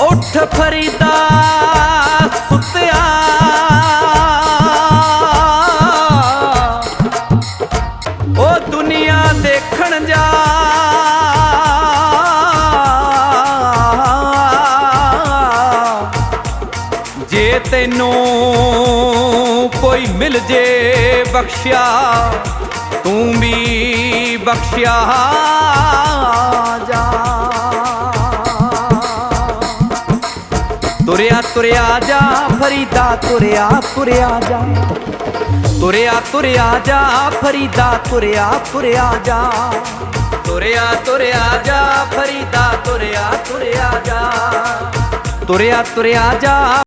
ਉੱਠ ਫਰੀਦਾ ਸੁੱਤਿਆ ਉਹ ਦੁਨੀਆ ਦੇਖਣ ਜਾ। ਜੇ ਤੈਨੂੰ ਕੋਈ ਮਿਲ ਜੇ ਬਖਸ਼ਿਆ ਤੂੰ ਵੀ ਬਖਸ਼ਿਆ ਜਾ। ਤੁਰਿਆ ਤੁਰਿਆ ਜਾ, ਫਰੀਦਾ, ਤੁਰਿਆ ਤੁਰਿਆ ਜਾ। ਤੁਰਿਆ ਤੁਰਿਆ ਜਾ, ਫਰੀਦਾ, ਤੁਰਿਆ ਤੁਰਿਆ ਜਾ। ਤੁਰਿਆ ਤੁਰਿਆ ਜਾ, ਫਰੀਦਾ, ਤੁਰਿਆ ਤੁਰਿਆ ਜਾ। ਤੁਰਿਆ ਤੁਰਿਆ ਜਾ